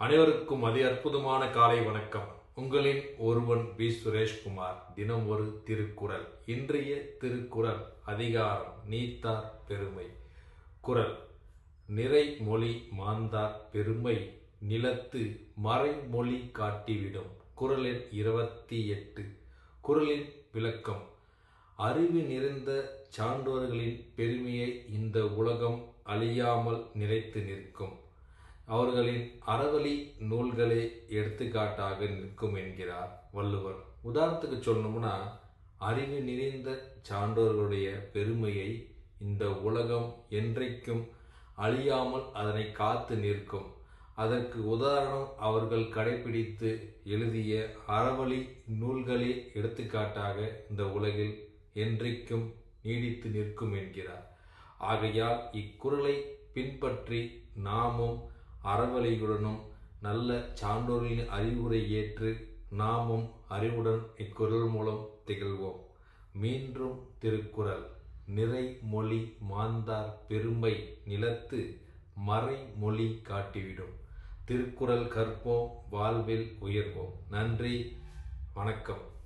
அனைவருக்கும் அதி அற்புதமான காலை வணக்கம். உங்களின் ஒருவன் பி. சுரேஷ்குமார். தினம் ஒரு திருக்குறள். இன்றைய திருக்குறள் அதிகாரம். நீத்தார் பெருமை. குறள். நிறை மொழி மாந்தார் பெருமை. நிலத்து மறைமொழி காட்டிவிடும். குறளின் இருபத்தி எட்டு. குறளின் விளக்கம். அறிவு நிறைந்த சான்றோர்களின் பெருமையை இந்த உலகம் அழியாமல் நிலைத்து நிற்கும். அவர்களின் அறவழி நூல்களே எடுத்துக்காட்டாக நிற்கும் என்கிறார் வள்ளுவர். உதாரணத்துக்கு சொல்லணும்னா அறிவு நிறைந்த சான்றோர்களுடைய பெருமையை இந்த உலகம் என்றைக்கும் அழியாமல் அதனை காத்து நிற்கும். அதற்கு உதாரணம் அவர்கள் கடைபிடித்து எழுதிய அறவழி நூல்களே எடுத்துக்காட்டாக இந்த உலகில் என்றைக்கும் நீடித்து நிற்கும் என்கிறார். ஆகையால் இக்குறளை பின்பற்றி நாமும் அறவழியுடனும் நல்ல சான்றோர்களின் அறிவுரை ஏற்று நாமும் அறிவுடன் இக்குறள் மூலம் திகழ்வோம். மீண்டும் திருக்குறள். நிறை மொழி மாந்தார் பெருமை நிலத்து மறைமொழி காட்டிவிடும். திருக்குறள் கற்போம் வாழ்வில் உயர்வோம். நன்றி வணக்கம்.